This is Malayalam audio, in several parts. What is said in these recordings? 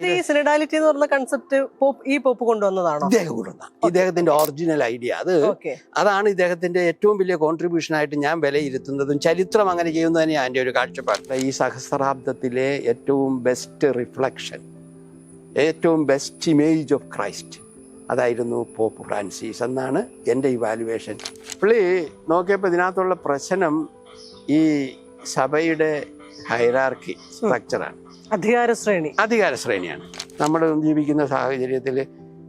ഈ സിനഡാലിറ്റി എന്ന് പറഞ്ഞ കൺസെപ്റ്റ് ഈ പോപ്പ് കൊണ്ടുവന്നതാണോ? ഇദ്ദേഹം കൊണ്ടുവന്ന ഇദ്ദേഹത്തിന്റെ ഒറിജിനൽ ഐഡിയ അത് അതാണ് ഇദ്ദേഹത്തിന്റെ ഏറ്റവും വലിയ കോൺട്രിബ്യൂഷൻ ആയിട്ട് ഞാൻ വിലയിരുത്തുന്നതും ചരിത്രം അങ്ങനെ ചെയ്യുന്നത് തന്നെയാണ് എന്റെ ഒരു കാഴ്ചപ്പാട്. ഈ സഹസ്രാബ്ദത്തിലെ ഏറ്റവും ബെസ്റ്റ് റിഫ്ലക്ഷൻ ഏറ്റവും ബെസ്റ്റ് ഇമേജ് ഓഫ് ക്രൈസ്റ്റ് അതായിരുന്നു പോപ്പ് ഫ്രാൻസിസ് എന്നാണ് എന്റെ ഇവാലുവേഷൻ പുള്ളി നോക്കിയപ്പോൾ ഇതിനകത്തുള്ള പ്രശ്നം ഈ സഭയുടെ ഹൈറാർക്കി സ്ട്രക്ചറാണ്. അധികാര ശ്രേണി അധികാര ശ്രേണിയാണ് നമ്മൾ ജീവിക്കുന്ന സാഹചര്യത്തിൽ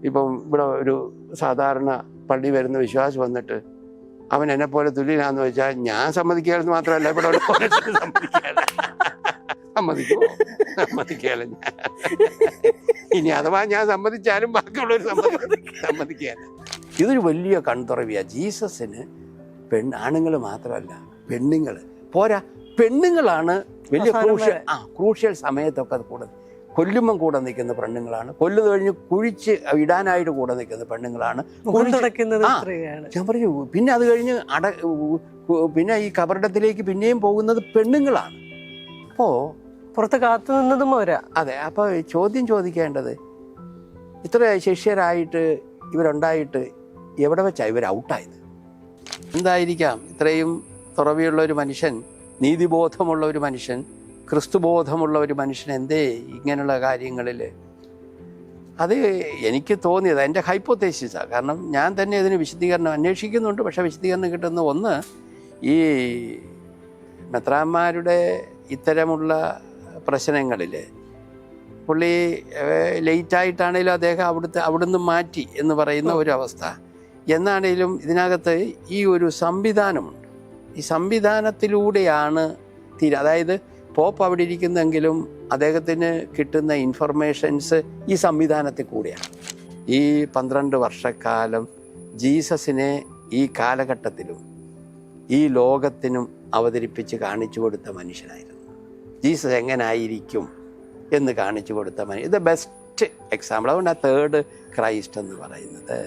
ഇപ്പം ഇവിടെ ഒരു സാധാരണ പള്ളി വരുന്ന വിശ്വാസം വന്നിട്ട് അവൻ എന്നെ പോലെ തുല്യനാന്ന് വെച്ചാൽ ഞാൻ സമ്മതിക്കാൻ മാത്രമല്ല ഇവിടെ സമ്മതിക്കുമോ ഞാൻ. ഇനി അഥവാ ഞാൻ സമ്മതിച്ചാലും ബാക്കിയുള്ളവർ സമ്മതി സമ്മതിക്കാല ഇതൊരു വലിയ കൺതുറവിയാണ് ജീസസിന് പെൺ ആണുങ്ങൾ മാത്രമല്ല പെണ്ണുങ്ങൾ പോരാ പെണ്ണുങ്ങളാണ് വലിയ ക്രൂഷ്യൽ ആ ക്രൂഷ്യൽ സമയത്തൊക്കെ അത് കൂടെ കൊല്ലുമ്പം കൂടെ നിൽക്കുന്ന പെണ്ണുങ്ങളാണ്. കൊല്ലുന്നത് കഴിഞ്ഞ് കുഴിച്ച് ഇടാനായിട്ട് കൂടെ നിൽക്കുന്ന പെണ്ണുങ്ങളാണ്. ഞാൻ പറഞ്ഞു പിന്നെ അത് കഴിഞ്ഞ് അട പിന്നെ ഈ കബറിടത്തിലേക്ക് പിന്നെയും പോകുന്നത് പെണ്ണുങ്ങളാണ്. അപ്പോൾ പുറത്ത് കാത്തു നിന്നതും അവരാ അതെ അപ്പോൾ ചോദ്യം ചോദിക്കേണ്ടത് ഇത്ര ശിഷ്യരായിട്ട് ഇവരുണ്ടായിട്ട് എവിടെ വെച്ചാ ഇവർ ഔട്ടായത്? എന്തായിരിക്കാം ഇത്രയും തുറവിയുള്ള ഒരു മനുഷ്യൻ നീതിബോധമുള്ള ഒരു മനുഷ്യൻ ക്രിസ്തുബോധമുള്ള ഒരു മനുഷ്യൻ എന്തേ ഇങ്ങനെയുള്ള കാര്യങ്ങളിൽ? അത് എനിക്ക് തോന്നിയത് എന്റെ ഹൈപ്പോത്തേസിസാണ് കാരണം ഞാൻ തന്നെ ഇതിന് വിശദീകരണം അന്വേഷിക്കുന്നുണ്ട്. പക്ഷേ വിശദീകരണം കിട്ടുന്ന ഒന്ന് ഈ മെത്രാന്മാരുടെ ഇത്തരമുള്ള പ്രശ്നങ്ങളിൽ പുള്ളി ലേറ്റായിട്ടാണേലും അദ്ദേഹം അവിടുത്തെ അവിടുന്ന് മാറ്റി എന്ന് പറയുന്ന ഒരു അവസ്ഥ. എന്നാണേലും ഇതിനകത്ത് ഈ ഒരു സംവിധാനമുണ്ട്. ഈ സംവിധാനത്തിലൂടെയാണ് തീര അതായത് പോപ്പ് അവിടെ ഇരിക്കുന്നെങ്കിലും അദ്ദേഹത്തിന് കിട്ടുന്ന ഇൻഫർമേഷൻസ് ഈ സംവിധാനത്തിൽ കൂടെയാണ്. ഈ പന്ത്രണ്ട് വർഷക്കാലം ജീസസിനെ ഈ കാലഘട്ടത്തിലും ഈ ലോകത്തിനും അവതരിപ്പിച്ച് കാണിച്ചു കൊടുത്ത മനുഷ്യനായിരുന്നു. ജീസസ് എങ്ങനായിരിക്കും എന്ന് കാണിച്ചു കൊടുത്ത മനുഷ്യൻ ഇത് ബെസ്റ്റ് എക്സാമ്പിൾ അതുകൊണ്ട് തേർഡ് ക്രൈസ്റ്റ് എന്ന് പറയുന്നത്.